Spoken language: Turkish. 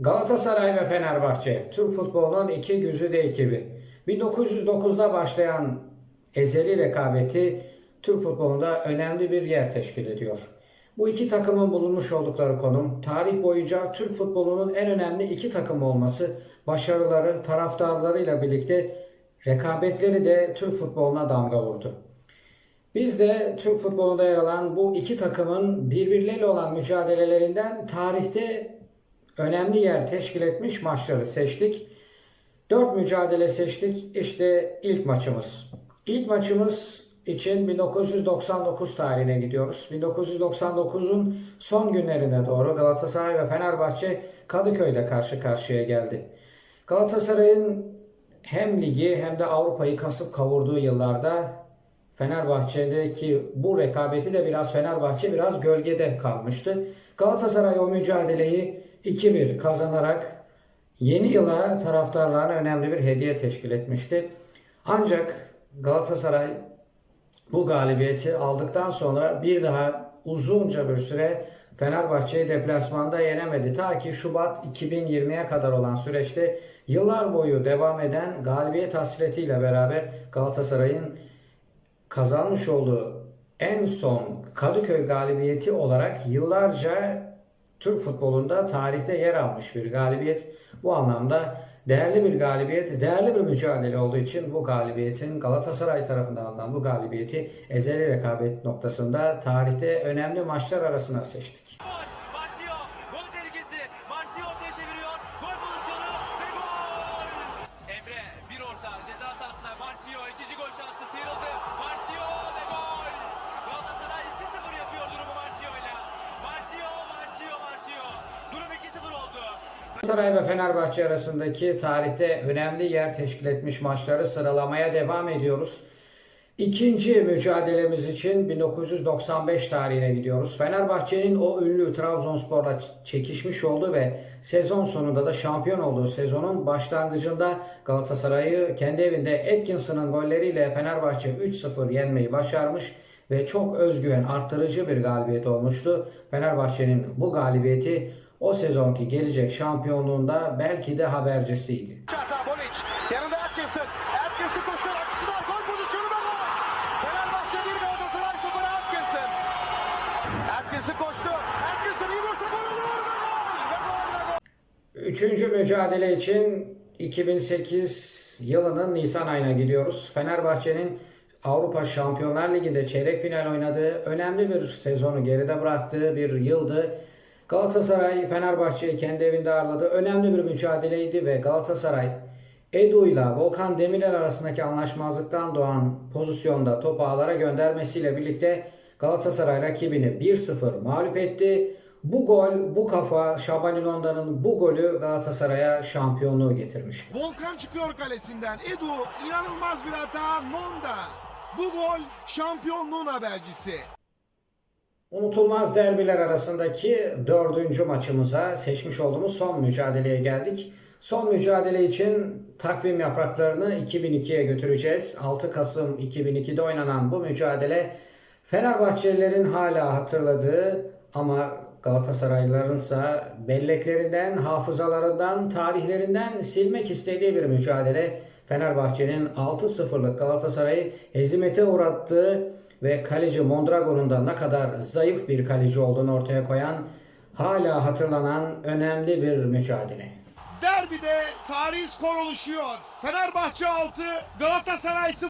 Galatasaray ve Fenerbahçe, Türk futbolunun iki güzide ekibi. 1909'da başlayan ezeli rekabeti Türk futbolunda önemli bir yer teşkil ediyor. Bu iki takımın bulunmuş oldukları konum, tarih boyunca Türk futbolunun en önemli iki takım olması, başarıları, taraftarlarıyla birlikte rekabetleri de Türk futboluna damga vurdu. Biz de Türk futbolunda yer alan bu iki takımın birbirleriyle olan mücadelelerinden tarihte önemli yer teşkil etmiş maçları seçtik. Dört mücadele seçtik. İşte ilk maçımız. İlk maçımız için 1999 tarihine gidiyoruz. 1999'un son günlerine doğru Galatasaray ve Fenerbahçe Kadıköy'de karşı karşıya geldi. Galatasaray'ın hem ligi hem de Avrupa'yı kasıp kavurduğu yıllarda Fenerbahçe'deki bu rekabeti de biraz Fenerbahçe biraz gölgede kalmıştı. Galatasaray o mücadeleyi 2-1 kazanarak yeni yıla taraftarlarına önemli bir hediye teşkil etmişti. Ancak Galatasaray bu galibiyeti aldıktan sonra bir daha uzunca bir süre Fenerbahçe'yi deplasmanda yenemedi. Ta ki Şubat 2020'ye kadar olan süreçte yıllar boyu devam eden galibiyet hasretiyle beraber Galatasaray'ın kazanmış olduğu en son Kadıköy galibiyeti olarak yıllarca Türk futbolunda tarihte yer almış bir galibiyet. Bu anlamda değerli bir galibiyet, değerli bir mücadele olduğu için bu galibiyetin Galatasaray tarafından alınan bu galibiyeti ezeli rekabet noktasında tarihte önemli maçlar arasına seçtik. Galatasaray ve Fenerbahçe arasındaki tarihte önemli yer teşkil etmiş maçları sıralamaya devam ediyoruz. İkinci mücadelemiz için 1995 tarihine gidiyoruz. Fenerbahçe'nin o ünlü Trabzonspor'la çekişmiş olduğu ve sezon sonunda da şampiyon olduğu sezonun başlangıcında Galatasaray'ı kendi evinde Atkinson'ın golleriyle Fenerbahçe 3-0 yenmeyi başarmış ve çok özgüven arttırıcı bir galibiyet olmuştu. Fenerbahçe'nin bu galibiyeti o sezonki gelecek şampiyonluğunda belki de habercisiydi. Çata Bonic. Yanında Atkinson. Atkinson koşuyor. Atkinson var. Gol pozisyonu ve gol. Fenerbahçe 1 Galatasaray 0 Atkinson. Atkinson koştu. Atkinson iyi vurdu. Gol olur. Ve gol. Ve gol. Ve gol. Üçüncü mücadele için 2008 yılının Nisan ayına gidiyoruz. Fenerbahçe'nin Avrupa Şampiyonlar Ligi'nde çeyrek final oynadığı önemli bir sezonu geride bıraktığı bir yıldı. Galatasaray Fenerbahçe'yi kendi evinde ağırladı. Önemli bir mücadeleydi ve Galatasaray Edu ile Volkan Demirel arasındaki anlaşmazlıktan doğan pozisyonda topu ağlara göndermesiyle birlikte Galatasaray rakibini 1-0 mağlup etti. Bu gol, bu kafa, Şaban İnonda'nın bu golü Galatasaray'a şampiyonluğu getirmişti. Volkan çıkıyor kalesinden. Edu inanılmaz bir hata. Nonda. Bu gol şampiyonluğun habercisi. Unutulmaz derbiler arasındaki dördüncü maçımıza seçmiş olduğumuz son mücadeleye geldik. Son mücadele için takvim yapraklarını 2002'ye götüreceğiz. 6 Kasım 2002'de oynanan bu mücadele Fenerbahçelilerin hala hatırladığı ama Galatasaraylılarınsa belleklerinden, hafızalarından, tarihlerinden silmek istediği bir mücadele. Fenerbahçe'nin 6-0'lık Galatasaray'ı hezimete uğrattığı ve kaleci Mondragon'un da ne kadar zayıf bir kaleci olduğunu ortaya koyan hala hatırlanan önemli bir mücadele. Derbide tarihi skor oluşuyor. Fenerbahçe 6, Galatasaray 0.